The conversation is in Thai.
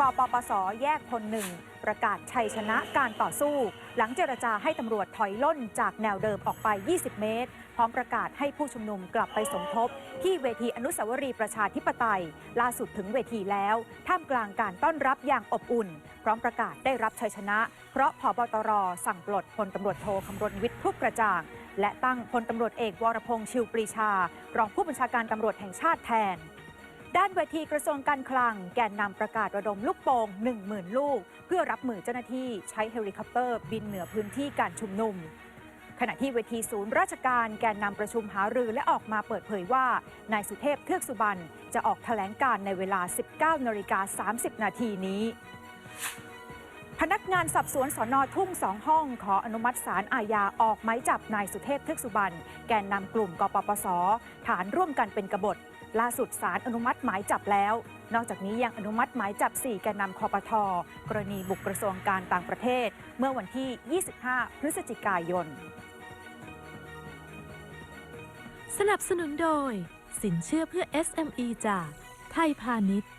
กปปส แยกพลหนึ่งประกาศชัยชนะการต่อสู้ หลังเจรจาให้ตำรวจถอยล่นจากแนวเดิมออกไป 20 เมตร พร้อมประกาศให้ผู้ชุมนุมกลับไปสมทบ ที่เวทีอนุสาวรีย์ประชาธิปไตย ล่าสุดถึงเวทีแล้ว ท่ามกลางการต้อนรับอย่างอบอุ่น พร้อมประกาศได้รับชัยชนะ เพราะพบตรสั่งปลดพลตำรวจโทคำรณวิทย์ทุกกระจ่าง และตั้งพลตำรวจเอกวรพงษ์ชิวปรีชา รองผู้บัญชาการตำรวจแห่งชาติแทน ด้านเวทีกระทรวงการคลัง แกนนำประกาศระดมลูกโป่ง10,000 ลูก เพื่อรับมือเจ้าหน้าที่ใช้เฮลิคอปเตอร์บินเหนือพื้นที่การชุมนุม ขณะที่เวทีศูนย์ราชการแกนนำประชุมหารือและออกมาเปิดเผยว่า นายสุเทพเทือกสุบรรณจะออกแถลงการในเวลา 19นาฬิกา30 นาทีนี้ พนักงานสอบสวนสอนอทุ่งสองห้อง ขออนุมัติศาลอาญาออกหมายจับนายสุเทพเทือกสุบรรณแกนนำกลุ่มกปปส ฐานร่วมกันเป็นกบฏ ล่าสุดศาลอนุมัติหมายจับแล้ว นอกจากนี้ยังอนุมัติหมายจับ 4 แกนนำคอปทกรณีบุกกระทรวงการต่างประเทศ เมื่อวันที่ 25 พฤศจิกายน สนับสนุนโดย สินเชื่อเพื่อ SME จากไทยพาณิชย์